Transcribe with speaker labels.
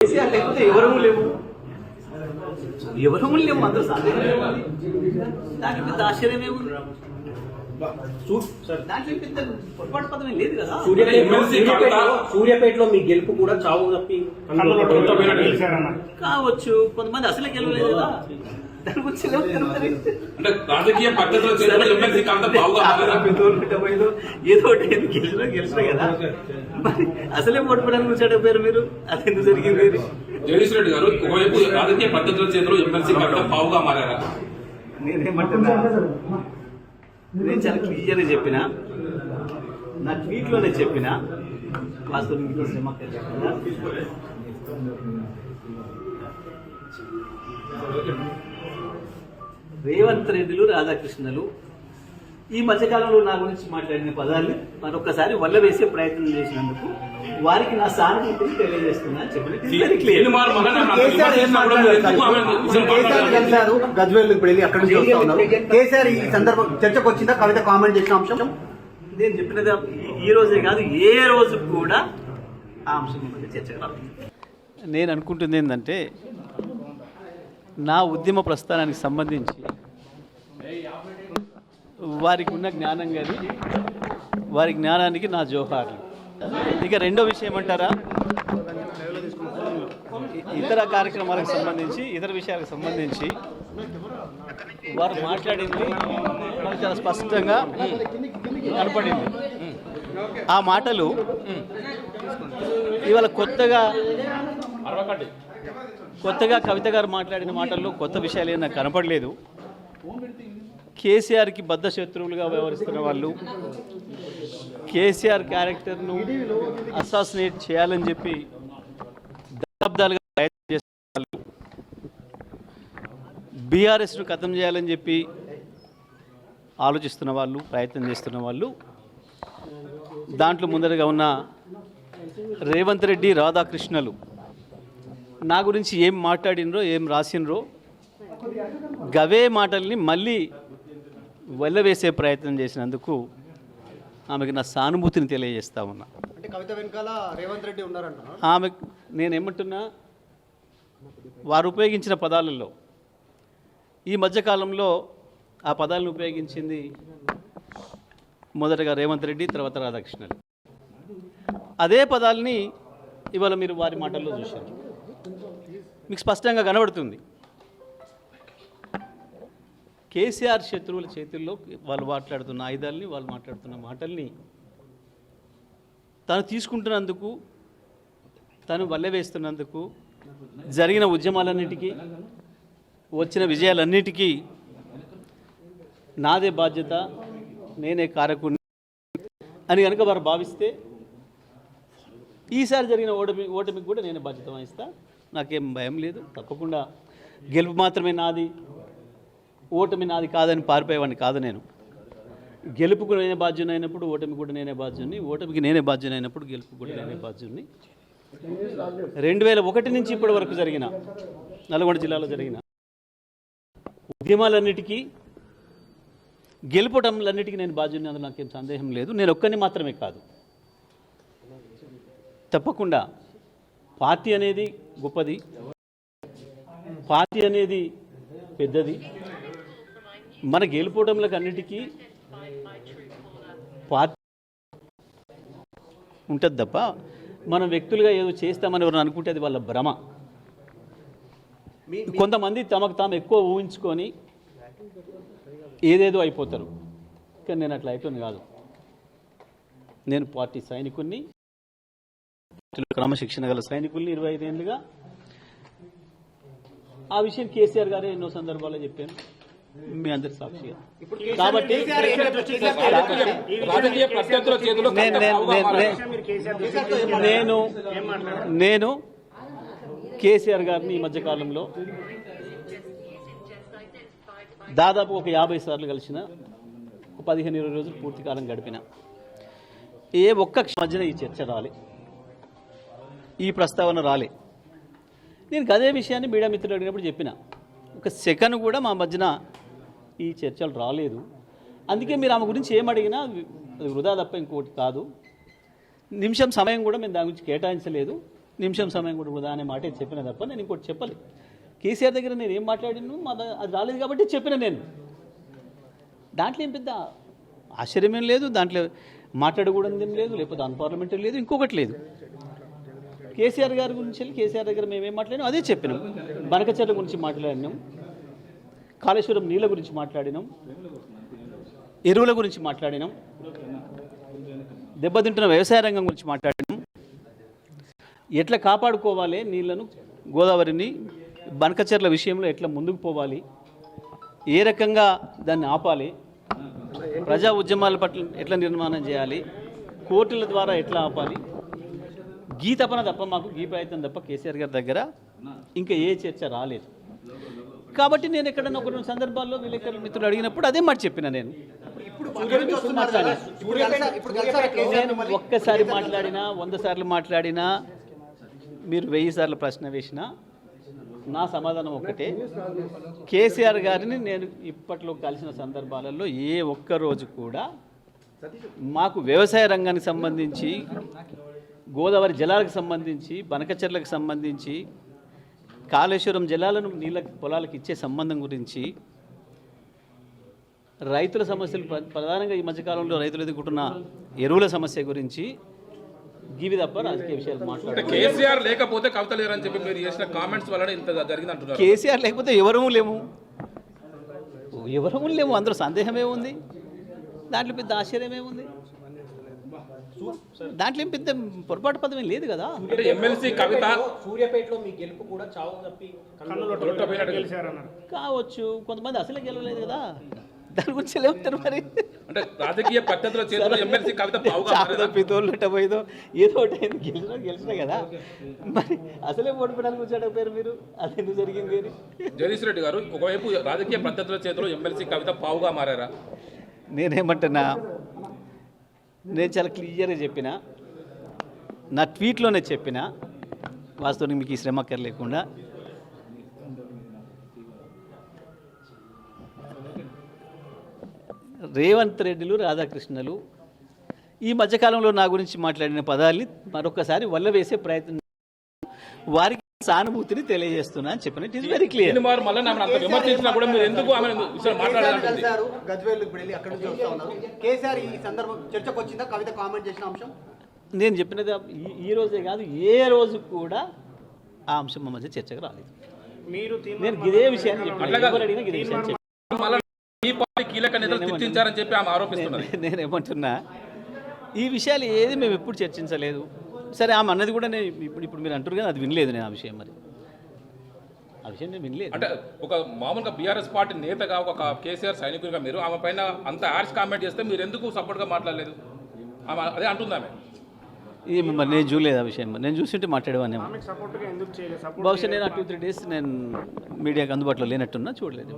Speaker 1: కేసీఆర్ లేకపోతే ఎవరము ఎవరము అందరూ దానికి పెద్ద ఆశ్చర్యం ఏముంది? దాంట్లో పెద్ద పొరపాటు పదమే లేదు కదా.
Speaker 2: సూర్యాపేటలో మీ గెలుపు కూడా చావు తప్పి
Speaker 1: కావచ్చు కొంతమంది అసలే గెలవలేదు కదా.
Speaker 3: అంటే రాజకీయ పద్ధతిలో
Speaker 1: డెబ్బైలో ఏదో ఒకటి గెలిచినా గెలిచినా కదా. మరి అసలే ఓడిపోవడానికి కూర్చోడం పేరు మీరు? అది ఎందుకు జరిగింది
Speaker 3: జగదీష్ రెడ్డి గారు ఒకవైపు రాజకీయ పద్ధతుల చేతిలో ఎమ్మెల్సీ అంత పావుగా మారారా?
Speaker 1: నేనేమంటున్నా? నేను చాలా క్లియర్గా చెప్పిన? నా ట్వీట్లోనే చెప్పిన? వాస్తవం శ్రమ రేవంత్ రెడ్డిలు రాధాకృష్ణలు. ఈ మధ్యకాలంలో నా గురించి మాట్లాడిన పదాన్ని మరొకసారి వల్ల వేసే ప్రయత్నం చేసినందుకు వారికి నా సానుభూతిని తెలియజేస్తున్నా
Speaker 4: గజ్వేల్ ఇప్పుడు వెళ్ళి అక్కడ కేసీఆర్ ఈ సందర్భం చర్చకు వచ్చిందా? కవిత కామెంట్ చేసిన అంశం?
Speaker 1: నేను చెప్పినది ఈ- రోజే కాదు ఏ రోజు కూడా ఆ అంశం చర్చకు రాలేదు నేను అనుకుంటుంది ఏంటంటే నా ఉద్యమ ప్రస్థానానికి సంబంధించి వారికి ఉన్న జ్ఞానం కానీ వారి జ్ఞానానికి నా జోహార్లు. ఇక రెండో విషయం అంటారా ఇతర కార్యక్రమాలకు సంబంధించి ఇతర విషయాలకు సంబంధించి వారు మాట్లాడింది చాలా స్పష్టంగా కనపడింది. ఆ మాటలు ఇవాళ కొత్తగా కొత్తగా కవిత గారు మాట్లాడిన మాటల్లో కొత్త విషయాలు ఏమైనా నాకు కనపడలేదు. కేసీఆర్కి బద్ధ శత్రువులుగా వ్యవహరిస్తున్న వాళ్ళు కేసీఆర్ క్యారెక్టర్ను అసాసినేట్ చేయాలని చెప్పి దశాబ్దాలుగా ప్రయత్నం చేస్తున్న వాళ్ళు బీఆర్ఎస్ను ఖతం చేయాలని చెప్పి ఆలోచిస్తున్న వాళ్ళు ప్రయత్నం చేస్తున్న వాళ్ళు దాంట్లో ముందరగా ఉన్న రేవంత్ రెడ్డి రాధాకృష్ణలు నా గురించి ఏం మాట్లాడినరో ఏం రాసినరో గవే మాటల్ని మళ్ళీ వెళ్ళవేసే ప్రయత్నం చేసినందుకు ఆమెకి నా సానుభూతిని తెలియజేస్తా ఉన్నా.
Speaker 4: అంటే కవిత వెనకాల రేవంత్ రెడ్డి ఉన్నారంట.
Speaker 1: ఆమె నేను ఏమంటున్నా వారు ఉపయోగించిన పదాలలో ఈ మధ్యకాలంలో ఆ పదాలను ఉపయోగించింది మొదటగా రేవంత్ రెడ్డి తర్వాత రాధాకృష్ణన్ అదే పదాలని ఇవాళ మీరు వారి మాటల్లో చూశారు. మీకు స్పష్టంగా కనబడుతుంది. కేసీఆర్ శత్రువుల చేతుల్లో వాళ్ళు మాట్లాడుతున్న ఆయుధాలని వాళ్ళు మాట్లాడుతున్న మాటల్ని తను తీసుకుంటున్నందుకు తను వల్లెవేస్తున్నందుకు జరిగిన ఉద్యమాలన్నిటికీ వచ్చిన విజయాలన్నిటికీ నాదే బాధ్యత నేనే కారకుని అని కనుక వారు భావిస్తే ఈసారి జరిగిన ఓటమి ఓటమికి కూడా నేనే బాధ్యత వహిస్తా. నాకేం భయం లేదు. తప్పకుండా గెలుపు మాత్రమే నాది. ఓటమి నాది కాదని పారిపోయేవాడిని కాదు నేను. గెలుపుకు నేనే బాధ్యుని అయినప్పుడు ఓటమి కూడా నేనే బాధ్యుని. ఓటమికి నేనే బాధ్యుని అయినప్పుడు గెలుపు కూడా నేనే బాధ్యుని. రెండు వేల ఒకటి నుంచి ఇప్పటి వరకు జరిగిన నల్గొండ జిల్లాలో జరిగిన ఉద్యమాలన్నిటికీ గెలుపటంలన్నిటికీ నేను బాధ్యుని అందులో నాకేం సందేహం లేదు. నేను ఒక్కరిని మాత్రమే కాదు. తప్పకుండా పార్టీ అనేది గొప్పది. పార్టీ అనేది పెద్దది. మన గెలుపోవడంలకు అన్నిటికీ పార్టీ ఉంటుంది తప్ప మనం వ్యక్తులుగా ఏదో చేస్తామని ఎవరైనా అనుకుంటే అది వాళ్ళ భ్రమ. కొంతమంది తమకు తాము ఎక్కువ ఊహించుకొని ఏదేదో అయిపోతారు. కానీ నేను అట్లా అయిపోయింది కాదు. నేను పార్టీ పార్టీలో క్రమశిక్షణ గల సైనికుల్ని ఇరవై ఐదేళ్ళుగా ఆ విషయం కేసీఆర్ గారే ఎన్నో సందర్భాల్లో చెప్పాను మీ అందరి సాక్షిగా. కాబట్టి నేను నేను- కేసీఆర్ గారిని ఈ మధ్యకాలంలో దాదాపు ఒక యాభై సార్లు కలిసిన ఒక పదిహేను ఇరవై రోజులు పూర్తి కాలం గడిపిన. ఏ ఒక్క మధ్యన ఈ చర్చ రాలే. ఈ ప్రస్తావన రాలే. నేను అదే విషయాన్ని మీడియా మిత్రులు అడిగినప్పుడు చెప్పిన. ఒక సెకండ్ కూడా మా మధ్యన ఈ చర్చలు రాలేదు. అందుకే మీరు ఆమె గురించి ఏం అడిగినా అది వృధా తప్ప ఇంకోటి కాదు. నిమిషం సమయం కూడా మేము దాని గురించి కేటాయించలేదు. నిమిషం సమయం కూడా వృధా అనే మాట చెప్పిన తప్ప నేను ఇంకోటి చెప్పలేదు కేసీఆర్ దగ్గర నేను ఏం మాట్లాడిను మా అది రాలేదు కాబట్టి చెప్పిన నేను. దాంట్లో ఏం పెద్ద ఆశ్చర్యమేం లేదు దాంట్లో మాట్లాడకూడదు ఏం లేదు లేకపోతే అన్పార్లమెంటరీ లేదు ఇంకొకటి లేదు. కేసీఆర్ గారి గురించి వెళ్ళి కేసీఆర్ దగ్గర మేమేం మాట్లాడినాం? అదే చెప్పినాం. బనకచెర్ల గురించి మాట్లాడినాం. కాళేశ్వరం నీళ్ళ గురించి మాట్లాడినాం. ఎరువుల గురించి మాట్లాడినాం. దెబ్బతింటున్న వ్యవసాయ రంగం గురించి మాట్లాడినాం. ఎట్లా కాపాడుకోవాలి నీళ్ళను? గోదావరిని బనకచెర్ల విషయంలో ఎట్లా ముందుకు పోవాలి? ఏ రకంగా దాన్ని ఆపాలి? ప్రజా ఉద్యమాల పట్ల ఎట్లా నిర్మాణం చేయాలి? కోర్టుల ద్వారా ఎట్లా ఆపాలి? గీ తపన తప్ప మాకు గీ ప్రయత్నం తప్ప కేసీఆర్ గారి దగ్గర ఇంకా ఏ చర్చ రాలేదు. కాబట్టి నేను ఎక్కడన్నా ఒక రెండు సందర్భాల్లో విలేకరుల మిత్రులు అడిగినప్పుడు అదే మాట చెప్పిన నేను ఒక్కసారి మాట్లాడినా వంద సార్లు మాట్లాడినా మీరు వెయ్యి సార్లు ప్రశ్న వేసినా నా సమాధానం ఒక్కటే. కేసీఆర్ గారిని నేను ఇప్పట్లో కలిసిన సందర్భాలలో ఏ ఒక్క రోజు కూడా మాకు వ్యవసాయ రంగానికి సంబంధించి గోదావరి జలాలకు సంబంధించి బనకచెర్లకు సంబంధించి కాళేశ్వరం జలాలను నీళ్ళ పొలాలకు ఇచ్చే సంబంధం గురించి రైతుల సమస్యలు ప్ర- ప్రధానంగా ఈ మధ్యకాలంలో రైతులు ఎదుర్కొంటున్న ఎరువుల సమస్య గురించి గివి తప్ప రాజకీయ విషయాలు మాట్లాడారు
Speaker 3: కేసీఆర్ లేకపోతే కవిత లేరని చెప్పి మీరు చేసిన కామెంట్స్ వలన ఇంత జరిగింది అంటున్నారు
Speaker 1: కేసీఆర్ లేకపోతే ఎవరూ లేము. ఎవరూ లేము అందులో సందేహమే ఉంది. దాంట్లో పెద్ద ఆశ్చర్యం ఏముంది దాంట్లో ఏం పెద్ద పొరపాటు పదం లేదు కదా?
Speaker 3: అంటే ఎమ్మెల్సీ కవిత.
Speaker 2: సూర్యాపేటలో మీ గెలుపు కూడా చావు తప్పి
Speaker 1: కావచ్చు కొంతమంది అసలే గెలవలేదు కదా? దాని గురించి ఏమంటారు మరి?
Speaker 3: అంటే రాజకీయ పద్ధతుల చేతిలో ఎమ్మెల్సీ కవిత పావుగా
Speaker 1: పోయిదో ఏదో ఒకటి అయింది గెలిచినా గెలిచినా కదా? మరి అసలే ఓడిపోవడానికి వచ్చాడు పేరు మీరు? అది ఎందుకు జరిగింది అని?
Speaker 3: జగదీష్ రెడ్డి గారు ఒకవైపు రాజకీయ పద్ధతుల చేతిలో ఎమ్మెల్సీ కవిత పావుగా మారారా?
Speaker 1: నేనేమంటున్నా నేను చాలా క్లియర్గా చెప్పిన. నా ట్వీట్లోనే చెప్పిన. వాస్తవానికి మీకు ఈ శ్రమ లేకుండా రేవంత్ రెడ్డిలు రాధాకృష్ణలు ఈ మధ్యకాలంలో నా గురించి మాట్లాడిన పదాల్ని మరొకసారి వల్ల వేసే ప్రయత్నం వారికి సానుభూతిని తెలియజేస్తున్నా అని చెప్పిన ఇట్ ఈస్ వెరీ క్లియర్
Speaker 3: మారు మళ్ళీ అంత విమర్శించినా కూడా మీరు ఎందుకు ఆమె మాట్లాడాలంటుంది
Speaker 4: కలిసారు గజ్వేల్ ఇప్పుడు వెళ్ళి అక్కడి నుంచి వస్తా ఉన్నారు. కేసీఆర్ ఈ సందర్భం చర్చకు వచ్చిందా? కవిత కామెంట్ చేసిన అంశం?
Speaker 1: నేను చెప్పినది ఈ- ఈ రోజే కాదు ఏ రోజు కూడా ఆ అంశం మా మధ్య చర్చకు రాలేదు.
Speaker 5: మీరు
Speaker 1: నేను ఇదే విషయాన్ని చెప్పిన
Speaker 3: అట్లాగా-
Speaker 1: ఎవరు అడిగినా ఇదే విషయాన్ని చెప్పిన
Speaker 3: మళ్ళీ ఈ పార్టీ కీలక నేతలు తిట్టించారని చెప్పి ఆమె ఆరోపిస్తున్నది.
Speaker 1: నేను- నేనేమంటున్నా ఈ విషయాలు ఏది మేము ఎప్పుడు చర్చించలేదు. సరే ఆమె అన్నది కూడా నేను ఇప్పుడు ఇప్పుడు మీరు అంటారు కానీ అది వినలేదు నేను ఆ విషయం మరి. ఆ విషయం నేను వినలేదు.
Speaker 3: అంటే ఒక మామూలుగా బీఆర్ఎస్ పార్టీ నేతగా ఒక కేసీఆర్ సైనికుడిగా మీరు ఆమె పైన అంత యాడ్స్ కామెంట్ చేస్తే మీరు ఎందుకు సపోర్ట్గా మాట్లాడలేదు? ఆమె అదే అంటుంది ఆమె?
Speaker 1: ఇది మరి నేను చూడలేదు ఆ విషయం. మరి. నేను
Speaker 5: చేయలేదు? సపోర్ట్
Speaker 1: బహుశా నేను ఆ టూ త్రీ డేస్ నేను మీడియాకి అందుబాటులో లేనట్టున్నా చూడలేదు.